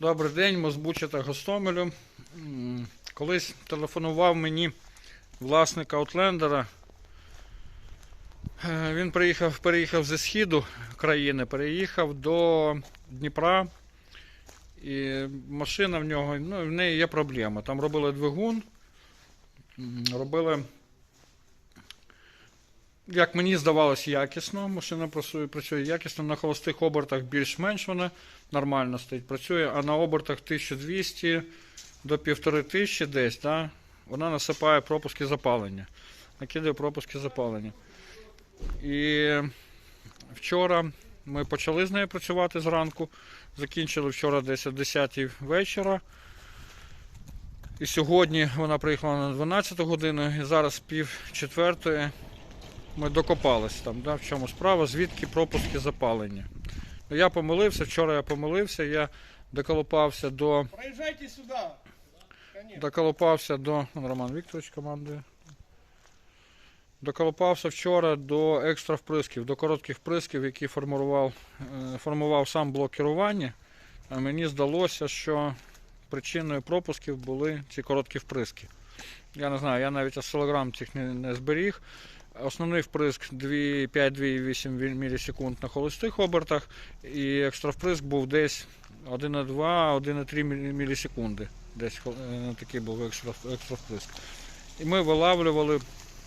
Добрий день, Мозбуча та Гостомелю. Колись телефонував мені власник Аутлендера. Е, Він приїхав, переїхав зі східу країни, переїхав до Дніпра. І машина в нього, ну, в неї є проблема. Там робили двигун, робили, як мені здавалось, якісно. Машина працює, якісно, на холостих обертах більш-менш вона нормально стоїть, працює, а на обертах 1200 до 1500 десь, да, вона насипає пропуски запалення. Накидає пропуски запалення. І вчора ми почали з нею працювати зранку. Закінчили вчора десь о 10 вечора. І сьогодні вона приїхала на 12 годину, і зараз пів четвертої ми докопались там, да, в чому справа, звідки пропуски запалення. Ну, Я помилився, вчора я помилився, я доколупався до, Проезжайте сюда. Конечно. доколупався до. Роман Вікторович командує. Доколупався вчора до екстра вприсків, до коротких вприсків, які формував, е, формував сам блок керування. А мені здалося, що причиною пропусків були ці короткі вприски. Я не знаю, я навіть осцилограм цих не, не зберіг. Основний вприск 5-2,8 мілісекунд на холостих обертах, і екстра вприск був десь 1,2-1,3 мілісекунди. Десь е, такий був екстра, екстра. І ми вилавлювали,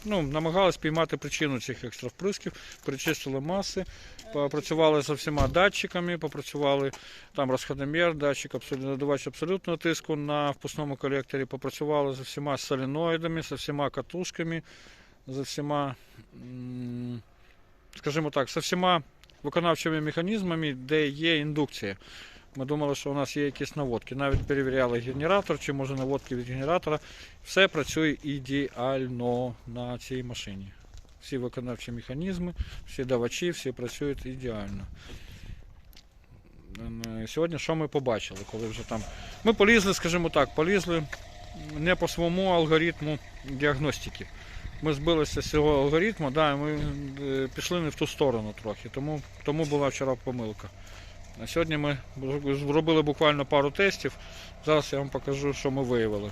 ну, намагалися піймати причину цих екстра вприсків, перечистили маси, попрацювали з всіма датчиками, попрацювали там розходомір, датчик надавач абсолютного тиску на впускному колекторі, попрацювали з всіма соленоїдами, з всіма катушками, з всіма, скажімо так, з всіма виконавчими механізмами, де є індукція. Ми думали, що у нас є якісь наводки. Навіть перевіряли генератор, чи може наводки від генератора. Все працює ідеально на цій машині. Всі виконавчі механізми, всі давачі, всі працюють ідеально. Е, Сьогодні що ми побачили, коли вже там. Ми полізли, скажімо так, полізли не по своєму алгоритму діагностики. Ми збилися з цього алгоритму, да, і ми е, пішли не в ту сторону трохи, тому, тому була вчора помилка. На сьогодні ми зробили буквально пару тестів. Зараз я вам покажу, що ми виявили.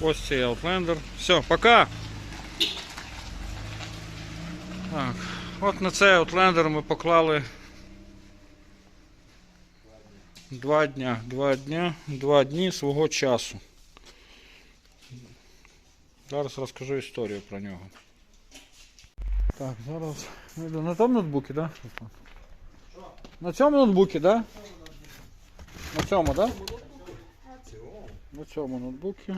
Ось цей Outlander. Все, пока! Так, от на цей Outlander ми поклали два дня, два дня, два дні свого часу. Зараз розкажу історію про нього. Так, зараз. На тому ноутбуці, так? Да? На цьому ноутбуці, так? Да? На цьому, так? Да? На цьому ноутбуці.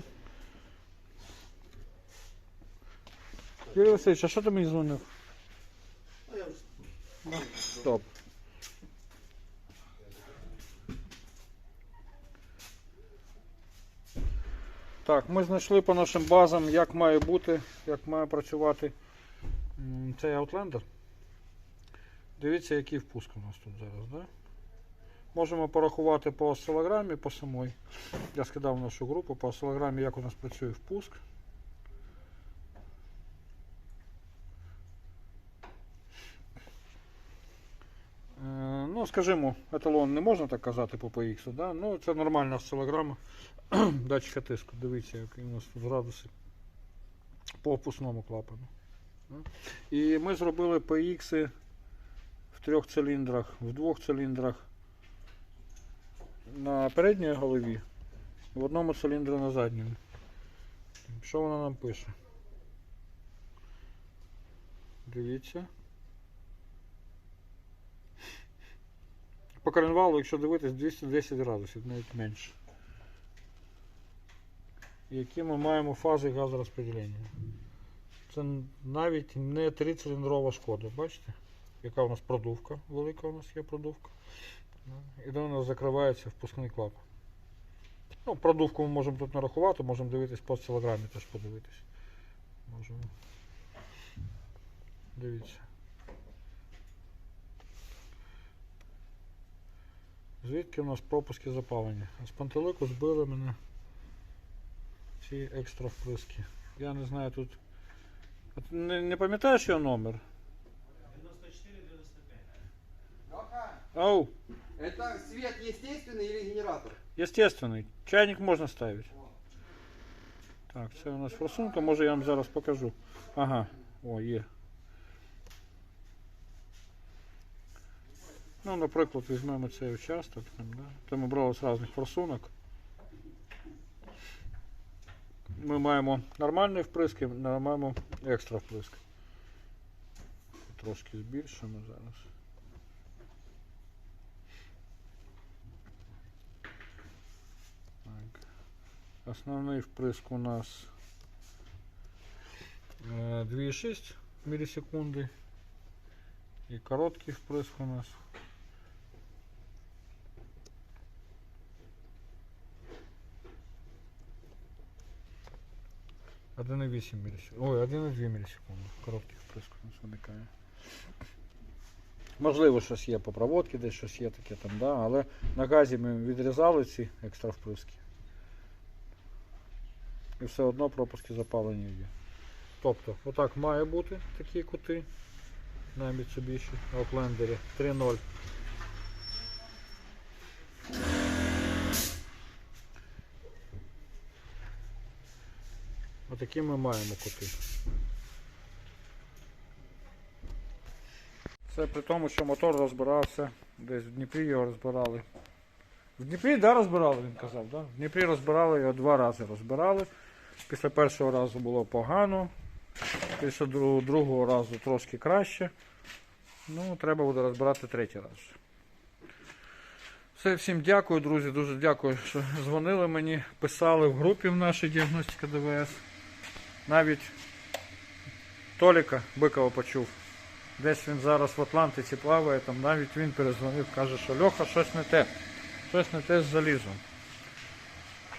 Юрій Васильович, а що ти мені дзвонив? Стоп. Так, ми знайшли по нашим базам, як має бути, як має працювати цей Outlander. Дивіться, який впуск у нас тут зараз, да? Можемо порахувати по осцилограмі, по самой. Я скидав нашу групу по осцилограмі, як у нас працює впуск. Ну, скажімо, еталон не можна так казати по PX, да? ну це нормальна осцилограма датчика тиску. Дивіться, який у нас тут градуси по опусному клапану. І ми зробили PX в трьох циліндрах, в двох циліндрах на передній голові, в одному циліндрі на задньому. Що вона нам пише? Дивіться. По коленвалу, якщо дивитись, 210 градусів, навіть менше. Які ми маємо фази газорозподілення. Це навіть не трициліндрова шкода, бачите? Яка у нас продувка, велика у нас є продувка. І де у нас закривається впускний клапан. Ну, продувку ми можемо тут нарахувати, можемо дивитись по осцилограмі теж подивитись. Можемо. Дивіться. Звідки у нас пропуски запалення? А з пантелику збили мене ці екстра вприски. Я не знаю тут. От Не, не пам'ятаєш його номер? 94-95. Оу, Это свет естественный или генератор? Естественний. Чайник можна ставити. Так, це у нас форсунка, може я вам зараз покажу. Ага, о, є. Ну, наприклад, візьмемо цей участок. Там, да? Це ми брали з різних форсунок. Ми маємо нормальний вприск і маємо екстра вприск. Трошки збільшимо зараз. Так. Основний вприск у нас е, 2,6 мілісекунди. І короткий вприск у нас. Один і 8 мілісекунд. Ой, 1,2 мілісекунди. Короткий вприск у нас виникає. Можливо, щось є по проводці, десь щось є таке там, да, але на газі ми відрізали ці екстра вприски. І все одно пропуски запалення є. Тобто, отак має бути такі кути на Mitsubishi Outlander 3.0. Отакі ми маємо кути. Це при тому, що мотор розбирався, десь в Дніпрі його розбирали. В Дніпрі, да, розбирали, він казав, да? В Дніпрі розбирали його два рази розбирали. Після першого разу було погано, після другого разу трошки краще. Ну, треба буде розбирати третій раз. Все, всім дякую, друзі. Дуже дякую, що дзвонили мені, писали в групі в нашій діагностика ДВС. Навіть Толіка Бикова почув. Десь він зараз в Атлантиці плаває, там навіть він перезвонив, каже, що Льоха щось не те. Щось не те з залізом.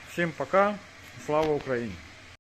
Всім пока. Слава Україні!